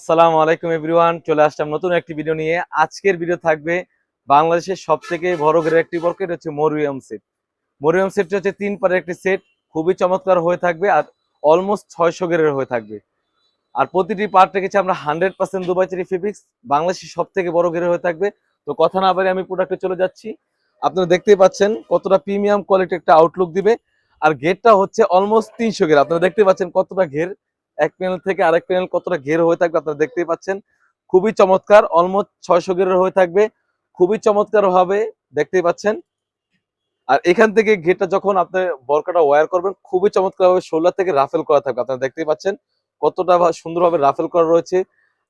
আসসালামু আলাইকুম এভরিওয়ান, চলে আসলাম নতুন একটি ভিডিও নিয়ে। আজকের ভিডিও থাকবে বাংলাদেশের সব থেকে বড় ঘেরের একটি বর্কেট হচ্ছে মরিয়াম সেট মরিয়াম সেটটি হচ্ছে তিন পারের একটি সেট খুবই চমৎকার হয়ে থাকবে আর অলমোস্ট ছয়শো গেরের হয়ে থাকবে। আর প্রতিটি পার্ট রেখেছি আমরা হান্ড্রেড পার্সেন্ট দুবাই চেরি ফিফিক্স বাংলাদেশের সব থেকে বড় ঘেরে হয়ে থাকবে। তো কথা না বলে আমি প্রোডাক্টে চলে যাচ্ছি। আপনারা দেখতেই পাচ্ছেন কতটা প্রিমিয়াম কোয়ালিটি একটা আউটলুক দিবে। আর গেটটা হচ্ছে অলমোস্ট তিনশো গের আপনারা দেখতে পাচ্ছেন কতটা ঘের এক প্যানেল থেকে আরেক প্যানেল কতটা ঘের হয়ে থাকবে আপনারা দেখতেই পাচ্ছেন। খুবই চমৎকার অলমোস্ট ছয়শো গেরের হয়ে থাকবে। খুবই চমৎকার ভাবে দেখতেই পাচ্ছেন। আর এখান থেকে গেটটা যখন আপনি বরকাটা ওয়ার করবেন, খুবই চমৎকার ভাবে শোল্ডার থেকে রাফেল করা থাকবে, আপনারা দেখতেই পাচ্ছেন। কতটা সুন্দরভাবে রাফেল করা রয়েছে।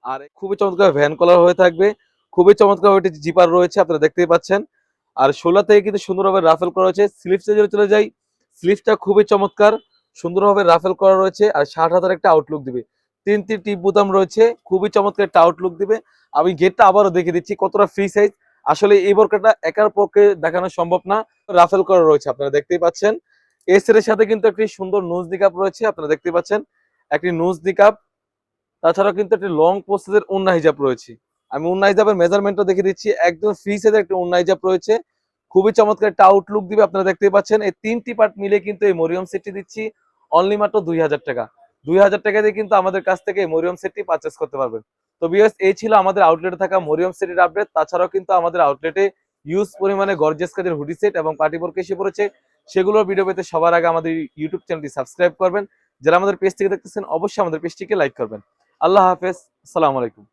আর খুবই চমৎকার ভ্যান কলার হয়ে থাকবে, খুবই চমৎকার ভাবে জিপার রয়েছে, আপনারা দেখতেই পাচ্ছেন। আর শোল্ডার থেকে কিন্তু সুন্দরভাবে রাফেল করা রয়েছে স্লিপসে যদি চলে যাই। স্লিপসটা খুবই চমৎকার। সুন্দরভাবে রাফেল করা রয়েছে আর ষাট হাজার একটা আউটলুক দিবে। তিন টিপ বোতাম রয়েছে, খুবই চমৎকার একটা আউটলুক দিবে। আমি গেটটা আবারও দেখে দিচ্ছি, কতটা ফ্রি সাইজ আসলে এই বর্কাটা একার পক্ষে দেখানো সম্ভব না। রাফেল করা রয়েছে, আপনারা দেখতেই পাচ্ছেন। এই সেটের সাথে কিন্তু একটি সুন্দর নোজ দিকাপ রয়েছে, আপনারা দেখতে পাচ্ছেন। একটি নোজ দিকাপ তাছাড়াও কিন্তু একটি লং প্রসেসের উন্না হিজাব রয়েছে। আমি উন্না হিজাবের মেজারমেন্টও দেখে দিচ্ছি, একদম ফ্রি সাইজের একটি উন্না হিজাব রয়েছে। খুবই চমৎকার একটা আউটলুক দিবে, আপনারা দেখতে পাচ্ছেন। এই তিনটি পার্ট মিলে কিন্তু এই মরিয়ম সেটটি দিচ্ছি অনলি মাত্র দুই হাজার টাকা। দুই হাজার টাকা দিয়ে কিন্তু আমাদের কাছ থেকে এই মরিয়ম সেটটি পারচেস করতে পারবেন। তো বিএস এই ছিল আমাদের আউটলেটে থাকা মরিয়ম সেটের আপডেট তাছাড়াও কিন্তু আমাদের আউটলেটে ইউজ পরিমাণে গর্জেস কাজের হুডি সেট এবং পার্টি বোর্ড এসে পড়েছে। সেগুলোর ভিডিও পেতে সবার আগে আমাদের ইউটিউব চ্যানেলটি সাবস্ক্রাইব করবেন। যারা আমাদের পেজ থেকে দেখতেছেন, অবশ্যই আমাদের পেজটিকে লাইক করবেন। আল্লাহ হাফেজ, আসসালামু আলাইকুম।